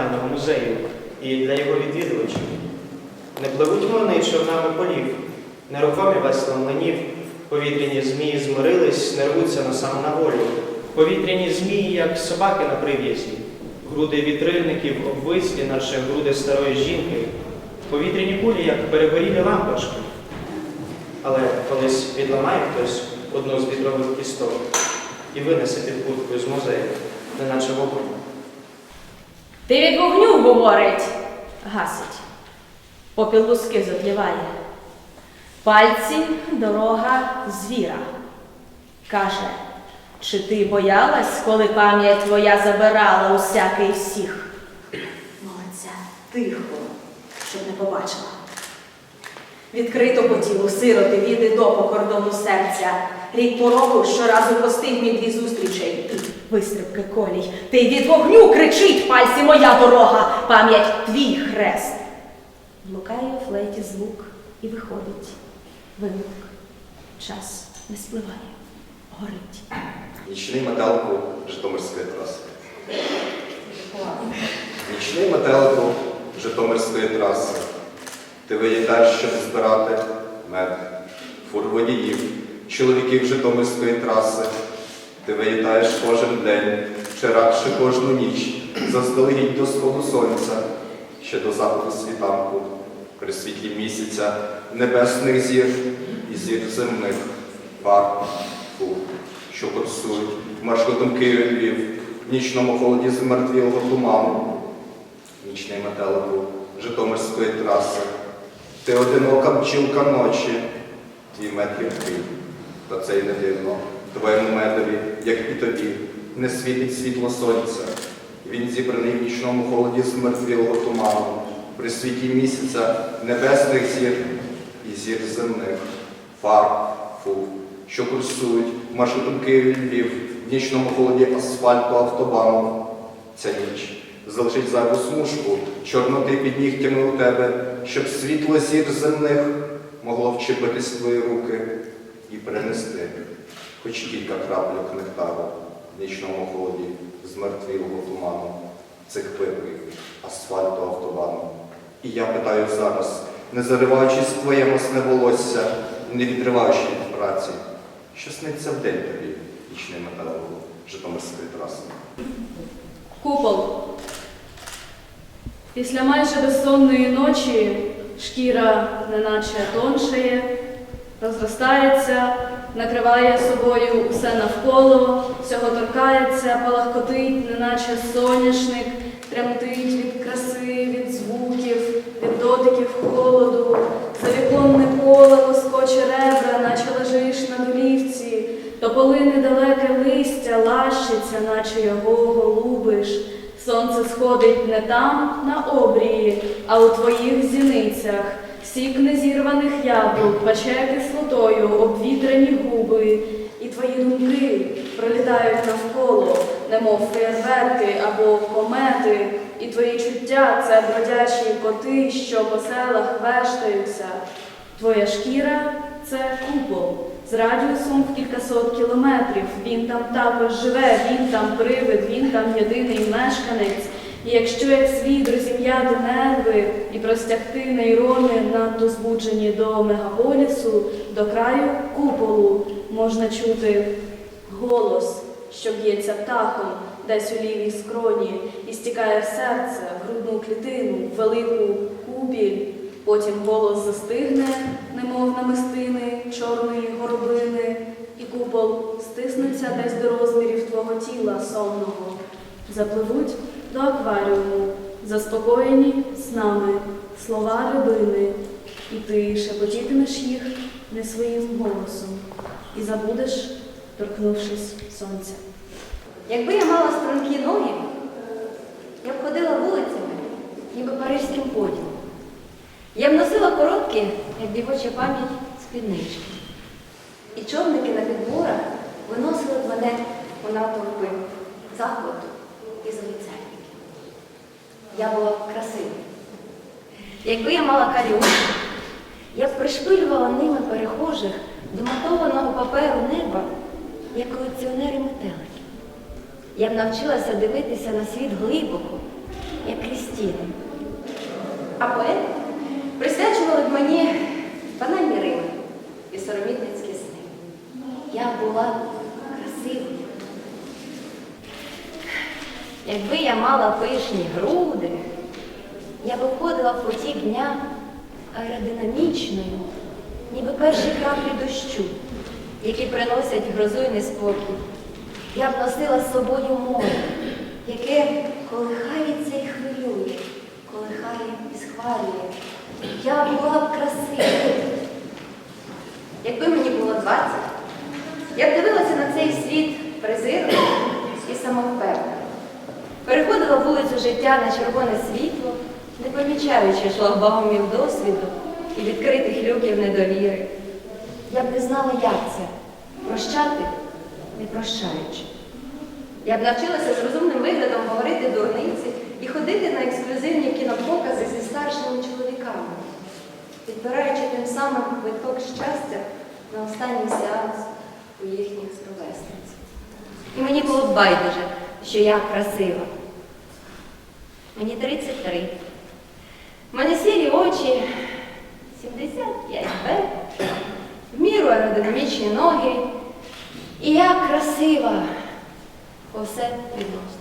національного музею і для його відвідувачів. Не пливуть вони човнами полів, нерухомі весла млинів, повітряні змії змирились, не рвуться носами на волю. Повітряні змії, як собаки на прив'язі, груди вітрильників обвислі, наче груди старої жінки, повітряні кулі, як перегорілі лампочки. Але колись відламає хтось одну з вітрових кісток і винесе під курткою з музею, неначе вогонь. Ти від вогню говорить, гасить. Попіл луски затліває. Пальці дорога звіра. Каже, чи ти боялась, коли пам'ять твоя забирала усякий всіх? Молодця, тихо, щоб не побачила. Відкрито по тілу сироти від і до по кордону серця. Рік порогу щоразу постиг мій дві зустрічей. Вистрибки колій. Ти від вогню кричить пальці моя дорога, пам'ять твій хрест. Блукає у флейті звук і виходить. Вимик. Час не спливає, горить. Нічний метелику Житомирської траси. Нічний метелику Житомирської траси. Ти виїдаєш, щоб збирати мед, фур водіїв, чоловіків Житомирської траси. Ти виїдаєш кожен день, чи радше кожну ніч, заздалегідь до сходу сонця, ще до заходу світанку, при світлі місяця, небесних зір і зір земних, пар, фур, що курсують маршрутом Київ Львів, в нічному холоді змертвілого туману, нічний метелику Житомирської траси. Ти одинока бджілка ночі, твій мед гіркий, та це й не дивно. Твоєму медові, як і тобі, не світить світло сонця. Він зібраний в нічному холоді змертвілого туману, при світі місяця небесних зір і зір земних, фар, фур, що курсують маршрутом Київ Львів в нічному холоді асфальту автобану. Ця ніч залишить зайву смужку, чорноти під нігтями у тебе, щоб світло зір земних могло вчепитись твої руки і принести хоч кілька крапляк нектару в нічному холоді змертвілого туману, цих випрів, асфальту автобану. І я питаю зараз, не зариваючись в твоє масне волосся, не відриваючи від праці, що сниться вдень тобі, нічний металову Житомирської траси. Купол. Після майже безсонної ночі шкіра неначе тоншає, розростається, накриває собою усе навколо, всього торкається, палахкотить, неначе соняшник, тремтить від краси, від звуків, від дотиків холоду, за віконне поле лоскоче ребра, наче лежиш на долівці, тополине далеке листя лащиться, наче його голубиш. Сонце сходить не там, на обрії, а у твоїх зіницях. Сік незірваних яблук пече кислотою обвітряні губи, і твої думки пролітають навколо, немов фейерверки або комети, і твої чуття це бродячі коти, що по селах вештаються. Твоя шкіра це купол з радіусом в кількасот кілометрів. Він там також живе, він там привид, він там єдиний мешканець. І якщо як світ розім'яти нерви і простягти нейрони, надто збуджені до мегаполісу, до краю куполу, можна чути голос, що б'ється птахом десь у лівій скроні і стікає в серце, в грудну клітину, в велику кубіль. Потім голос застигне, немов намистини чорної горобини, і купол стиснеться десь до розмірів твого тіла сонного. Запливуть до акваріуму, заспокоєні снами, слова рибини, і ти шепотітимеш їх не своїм голосом, і забудеш, торкнувшись сонця. Якби я мала стрункі ноги, я б ходила вулицями, ніби парижським поділом. Я б носила короткі, як дівоча пам'ять, спіднички. І човники на підборах виносили б мене у натовпи захвату і залицяльників. Я була красива. Якби я мала карі я б пришпилювала ними перехожих до матованого паперу неба, як колекціонери метеликів. Я б навчилася дивитися на світ глибоко, як Крістіни. А поети присвячували б мені банальні рими і соромітницькі сни. Я була красивою. Якби я мала пишні груди, я б входила в потік дня аеродинамічною, ніби перші краплі дощу, які приносять грозу й неспокій. Я б носила з собою море, яке колихається і хвилює, колихає і схвалює. Я була б красивою. Якби мені було 20, я б дивилася на цей світ презирно і самовпевнено. Переходила вулицю життя на червоне світло, не помічаючи шлагбаумів досвіду і відкритих люків недовіри. Я б не знала, як це прощати, не прощаючи. Я б навчилася з розумним виглядом говорити дурниці і ходити на ексклюзивні кінопокази зі старшими чоловіками, підбираючи тим самим квиток щастя на останній сеанс у їхніх ровесниць. І мені було б байдуже, що я красива. Мені 33. У мене сірі очі 75 Б, в міру аеродинамічні ноги. І я красива. Бо відносно.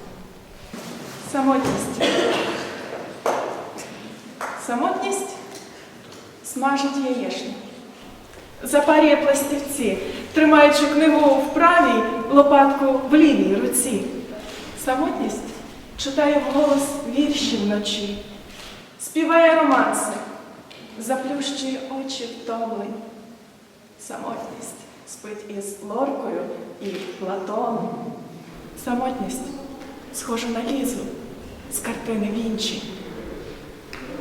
Самотність. Самотність смажить яєшню. Запарює пластівці, тримаючи книгу в правій, лопатку в лівій руці. Самотність читає вголос вірші вночі, співає романси, заплющує очі втомлень. Самотність спить із Лоркою і Платоном. Самотність схожа на лізу з картини Вінчі.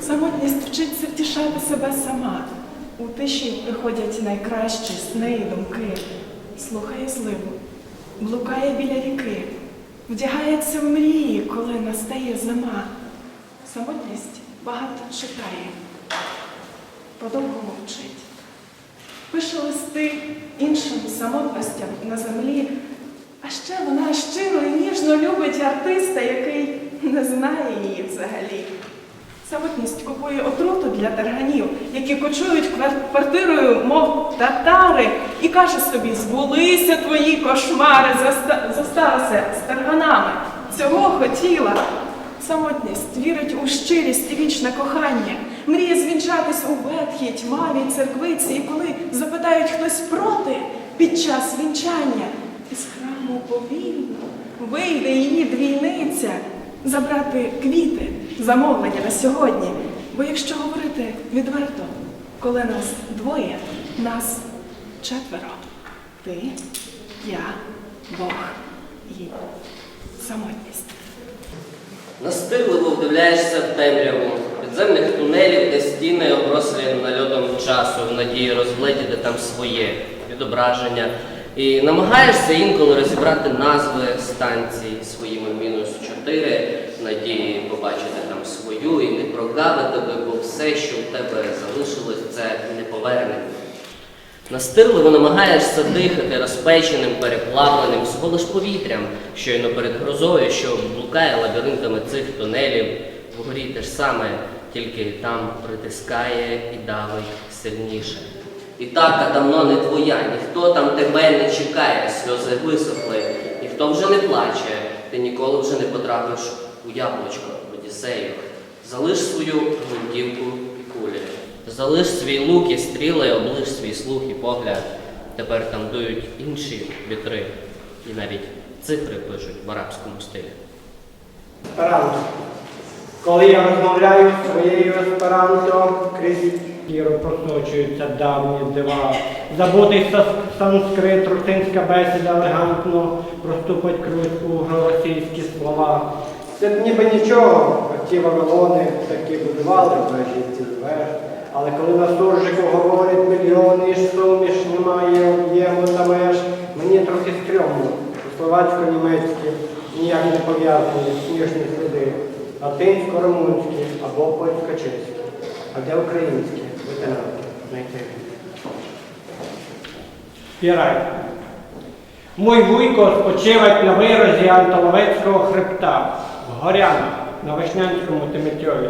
Самотність вчиться втішати себе сама. У тиші приходять найкращі сни і думки. Слухає зливу, блукає біля ріки, вдягається в мрії, коли настає зима. Самотність багато читає, подовго мовчить. Пише листи іншим самотностям на землі, а ще вона щиро і ніжно любить артиста, який не знає її взагалі. Самотність купує отруту для тарганів, які кочують квартирою, мов татари, і каже собі: збулися твої кошмари, зосталася з тарганами. Цього хотіла. Самотність вірить у щирість і вічне кохання, мріє звінчатись у ветхій, тьмавій церквиці, і коли запитають хтось проти під час вінчання, із храму повільно вийде її двійниця забрати квіти, замовлення на сьогодні. Бо якщо говорити відверто, коли нас двоє, нас четверо. Ти, я, Бог і самотність. Настирливо вдивляєшся в темряву підземних тунелів, де стіни оброслі нальотом часу, в надії розгледіти там своє відображення. І намагаєшся інколи розібрати назви станцій своїми мінус 4, в надії побачити там свою і не прогавити би, бо все, що в тебе залишилось, це неповернення. Настирливо намагаєшся дихати розпеченим, переплавленим, всього лиш повітрям, щойно перед грозою, що блукає лабіринтами цих тунелів, вгорі те ж саме, тільки там притискає і давить сильніше. І така давно не твоя, ніхто там тебе не чекає, сльози висохли, ніхто вже не плаче, ти ніколи вже не потрапиш у яблучко Одіссею. Залиш свою гвинтівку і кулі. Залиш свій лук і стріли, облиш свій слух і погляд. Тепер там дують інші вітри, і навіть цифри пишуть в арабському стилі. Есперанто. Коли я розмовляю своєю есперанто, крізь кіру просочуються давні дива. Забутий санскрит, русинська бесіда елегантно проступить крізь угро-російські слова. Це ніби нічого, ті вавилони такі будували вежі ці веж, Але коли на суржику говорять мільйони ж суміш, немає об'єму та меж, мені трохи стрьомно. Словацько-німецькі ніяк не пов'язані смішні сліди, латинсько-румунські або польсько-чеські. А де українські ветеранки знайти? Спірай. Мой вуйко спочивать на виразі Антоловецького хребта, в горянах на Вишнянському Тимитьові,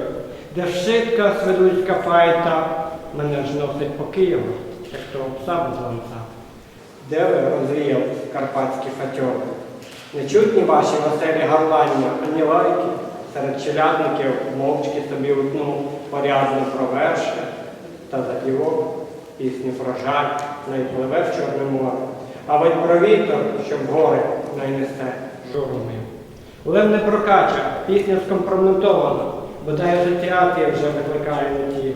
де вшитка свидуцька файта мене ж носить по Києву, як того пса без ланца. Де ви розріяв карпатські фатьори? Нечутні ваші веселі гарлання, ані лайки, серед челядників мовчки собі одну порядно про верши та запівок, пісню про жаль, найпливе в Чорне море. А ведь про вітер, що в гори найнесе шурумив. Лев не прокача, пісня скомпрометована, бодай асоціація вже викликає ті.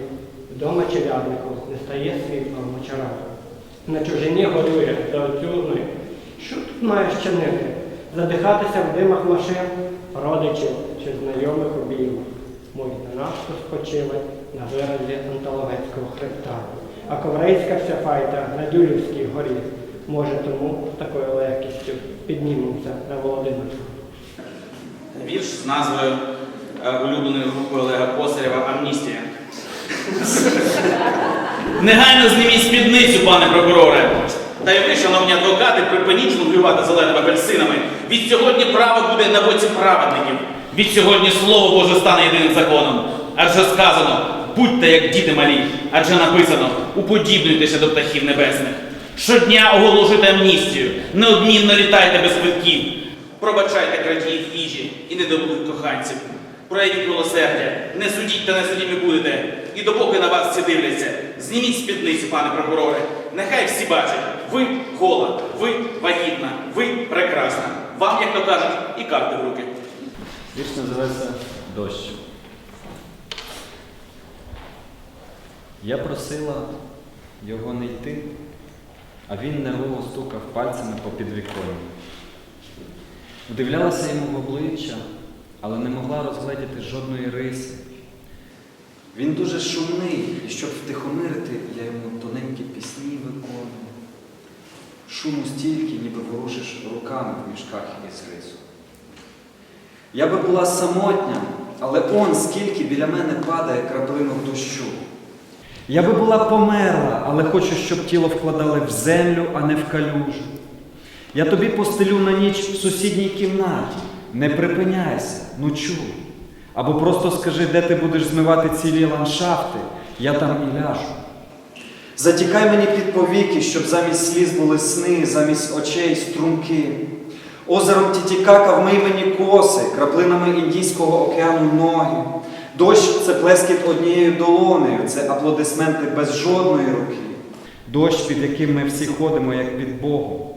Вдома челяднику не стає світла в мочарах. На чужині горює за оцюзною. Що тут маєш чинити? Задихатися в димах машин, родичів чи знайомих обіймах. Мой ненашко спочивать на виразі Анталовецького хребта, а коврейська вся файта на Дюлівській горі. Може, тому з такою легкістю піднімемося на Володимирську. Вірш з назвою е, улюбленої групи Олега Косарєва Амністія. Негайно зніміть спідницю, пане прокуроре. Та й ви, шановні адвокати, припиніть жонглювати зеленими апельсинами. Від сьогодні право буде на боці праведників. Від сьогодні слово Боже стане єдиним законом. Адже сказано, будьте як діти малі, адже написано, уподібнюйтеся до птахів небесних. Щодня оголошуйте амністію, неодмінно літайте без квитків. Пробачайте крадіїв їжі і недобрих коханців. Проявіть милосердя, не судіть та не судімі будете. І допоки на вас всі дивляться, зніміть спідницю, пане прокуроре. Нехай всі бачать, ви гола, ви вагітна, ви прекрасна. Вам, як то кажуть, і карти в руки. Вірш називається Дощ. Я просила його не йти, а він нервово стукав пальцями по підвіконні. Вдивлялася йому в обличчя, але не могла розгледіти жодної риси. Він дуже шумний, і щоб втихомирити, я йому тоненькі пісні виконую. Шуму стільки, ніби ворушиш руками в мішках із рису. Я би була самотня, але он скільки біля мене падає краплинок дощу. Я би була померла, але хочу, щоб тіло вкладали в землю, а не в калюжу. Я тобі постелю на ніч в сусідній кімнаті. Не припиняйся, ну чу. Або просто скажи, де ти будеш змивати цілі ландшафти, я там і ляжу. Затікай мені під повіки, щоб замість сліз були сни, замість очей струмки. Озером Тітікака вмий мені коси, краплинами Індійського океану ноги. Дощ це плескіт однією долонею, це аплодисменти без жодної руки. Дощ, під яким ми всі ходимо, як під Богом.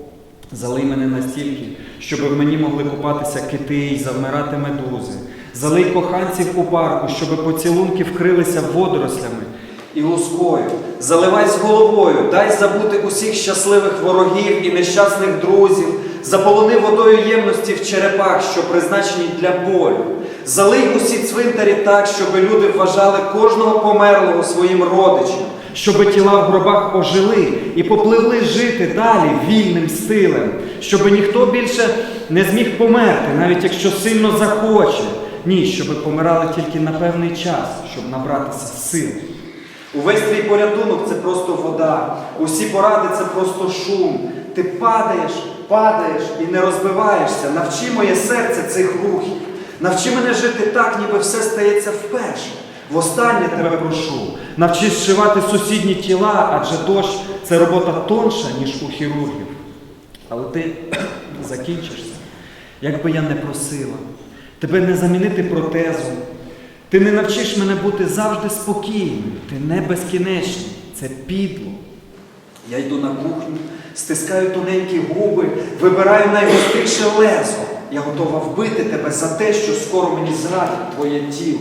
Залий мене настільки, щоб в мені могли купатися кити й завмирати медузи. Залий коханців у парку, щоб поцілунки вкрилися водорослями і лускою. Заливай з головою, дай забути усіх щасливих ворогів і нещасних друзів. Заполони водою ємності в черепах, що призначені для болю. Залий усі цвинтарі так, щоб люди вважали кожного померлого своїм родичем, щоб тіла в гробах ожили і попливли жити далі вільним стилем, щоб ніхто більше не зміг померти, навіть якщо сильно захоче. Ні, щоб помирали тільки на певний час, щоб набратися сил. Увесь твій порятунок це просто вода. Усі поради це просто шум. Ти падаєш, падаєш і не розбиваєшся. Навчи моє серце цих рухів. Навчи мене жити так, ніби все стається вперше. Востаннє тебе прошу. Навчи зшивати сусідні тіла, адже дощ це робота тонша, ніж у хірургів. Але ти закінчишся, як би я не просила. Тебе не замінити протезом. Ти не навчиш мене бути завжди спокійним. Ти не безкінечний. Це підло. Я йду на кухню, стискаю тоненькі губи, вибираю найгостріше лезо. Я готова вбити тебе за те, що скоро мені зрадить твоє тіло.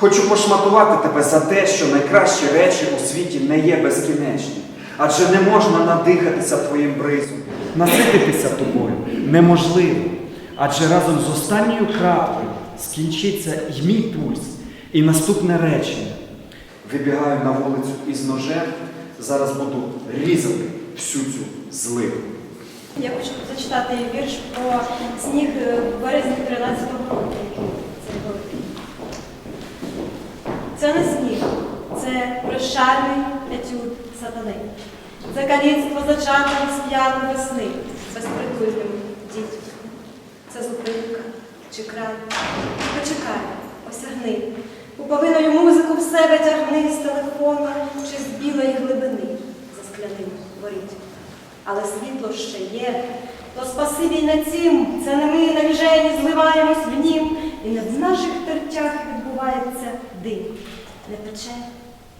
Хочу пошматувати тебе за те, що найкращі речі у світі не є безкінечні. Адже не можна надихатися твоїм бризом. Насититися тобою неможливо. Адже разом з останньою краплею скінчиться й мій пульс, і наступне речення. Вибігаю на вулицю із ножем, зараз буду різати всю цю зливу. Я хочу зачитати вірш про сніг березні 13-го року, який це великий. Це не сніг, це прощальний етюд сатани. Це каліцтво зачатого сп'яну весни безпритульним дітям. Це зупинка чи край. Почекай, осягни. Пуповиною музику в себе тягни з телефона чи з білої глибини за скляним горіть але світло ще є. То спасибі й на цім, це не ми на віжені зливаємось в нім, і не в наших тертях відбувається дим. Не пече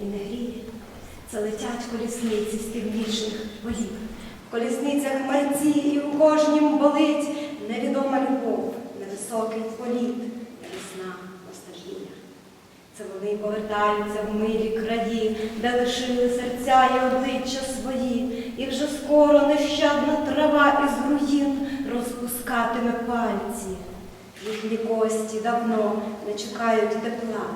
і не гріє. Це летять колісниці з північних полів. В колісницях мерці і у кожнім болить невідома любов, невисокий політ, весна ностальгія. Це вони повертаються в милі краї, де лишили серця і обличчя свої, і вже скоро нещадна трава із руїн розпускатиме пальці. Їхні кості давно не чекають тепла,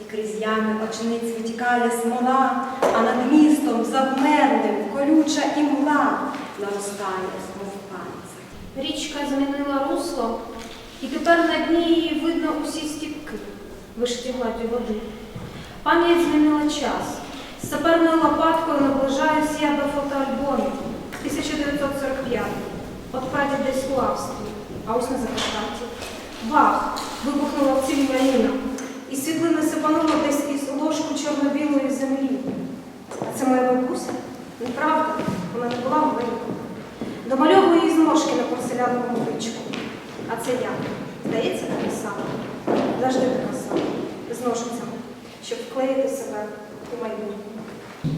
і крізь ями очниць витікає смола, а над містом завмерлим колюча імла наростає, мов панцир. Річка змінила русло, і тепер на дні її видно усі стіпки, вишиті гладдю води. Пам'ять змінила час. З саперною лопаткою наближаюсь я до фотоальбомів 1945 От прадід десь у Австрії, а ось на Закарпатті. Бах! Вибухнула в цілій країна. І світлина сипанула десь із ложку чорно-білої землі. А це моя бабуся? Неправда, вона не була вині. Домальовую її зморшки на порцеляновому личку. А це я. Здається, така сама. Завжди така сама. З ножицями, щоб вклеїти себе у майбутнє.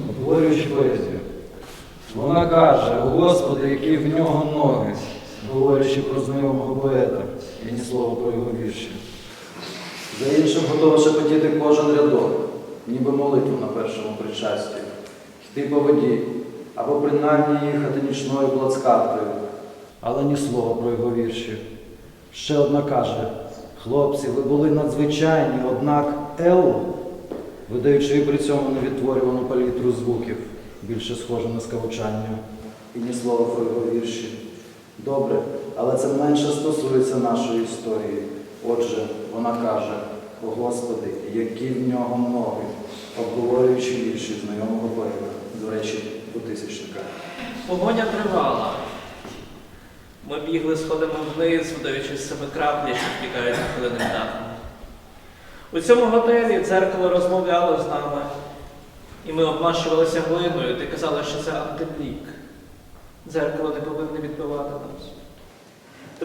обговорюючи поезію. Вона каже, Господи, які в нього ноги, говорячи про знайомого поета, і ні слова про його вірші. За іншим готова шепотіти кожен рядок, ніби молитву на першому причасті, йти по воді, або принаймні їхати нічною плацкарткою, але ні слова про його вірші. Ще одна каже, хлопці, ви були надзвичайні, однак Ел видаючи при цьому невідтворювану палітру звуків, більше схоже на скавучання. І ні слова про його вірші. Добре, але це менше стосується нашої історії. Отже, вона каже, о Господи, які в нього ноги, обговорюючи вірші знайомого поета, до речі, двотисячника. Погоня тривала. Ми бігли сходами вниз, вдаючи з себе краплі, що втікають хвилинним дахом. У цьому готелі дзеркало розмовляло з нами, і ми обмащувалися глиною, ти казала, що це антиблік. Дзеркало не повинне відбивати нас.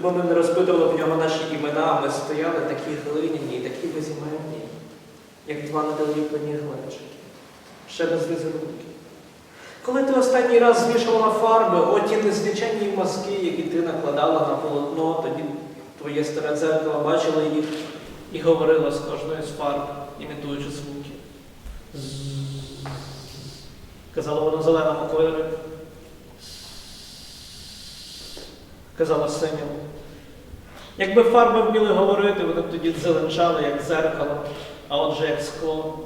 Тому ми не розпитували в нього наші імена, ми стояли такі глиняні, такі безіменні, як два недоліплені глечики, ще без візерунків. Коли ти останній раз змішувала фарби, оті незвичайні мазки, які ти накладала на полотно, тоді твоє старе дзеркало бачило їх і говорило з кожною з фарб, імітуючи звуки. Ззз. Казало воно зеленому кольорі. Казала синьому. Якби фарби вміли говорити, вони б тоді зеленчали, як дзеркало, а отже, як скло.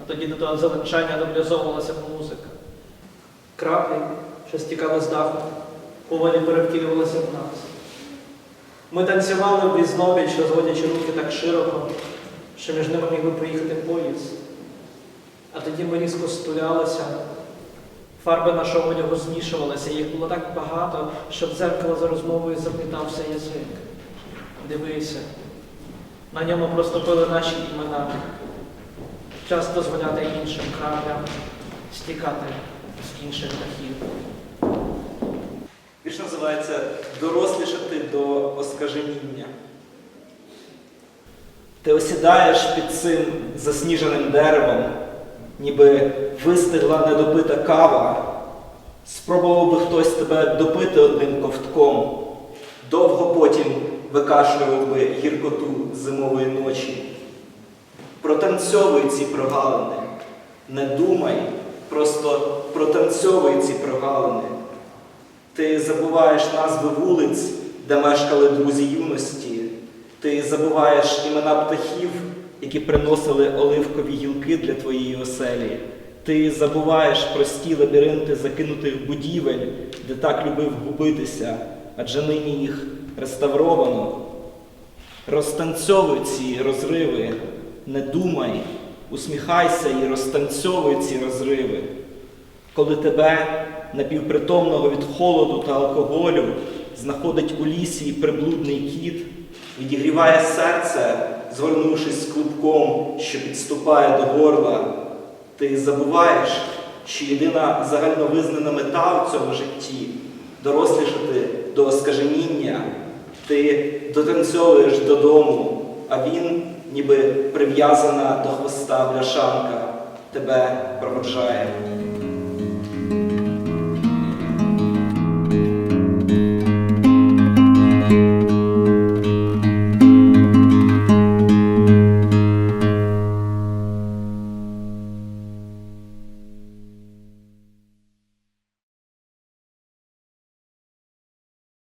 А тоді до того зеленчання доблязовувалася музика. Краплі, що стікали з даху, поволі перевтілювалися в нас. Ми танцювали в різновіч, розводячи руки так широко, що між ними міг би проїхати поїзд. А тоді ми різко стулялися, фарби нашого одягу змішувалися, їх було так багато, що в дзеркало за розмовою заплітався язик. Дивися, на ньому проступили наші імена. Час дозволяти іншим краплям стікати з інших дахів. Вірш називається Дорослішати до оскаженіння. Ти осідаєш під цим засніженим деревом, ніби вистигла недопита кава. Спробував би хтось тебе допити одним ковтком, довго потім викашлював би гіркоту зимової ночі. Протанцьовуй ці прогалини, не думай, просто протанцьовуй ці прогалини. Ти забуваєш назви вулиць, де мешкали друзі юності. Ти забуваєш імена птахів, які приносили оливкові гілки для твоєї оселі. Ти забуваєш прості лабіринти закинутих будівель, де так любив губитися, адже нині їх реставровано. Розтанцьовуй ці розриви, не думай, усміхайся і розтанцьовуй ці розриви. Коли тебе, напівпритомного від холоду та алкоголю, знаходить у лісі приблудний кіт, відігріває серце, згорнувшись клубком, що підступає до горла, ти забуваєш, що єдина загальновизнана мета в цьому житті дорослішати до оскаженіння, ти дотанцьовуєш додому, а він, ніби прив'язана до хвоста бляшанка, тебе проводжає.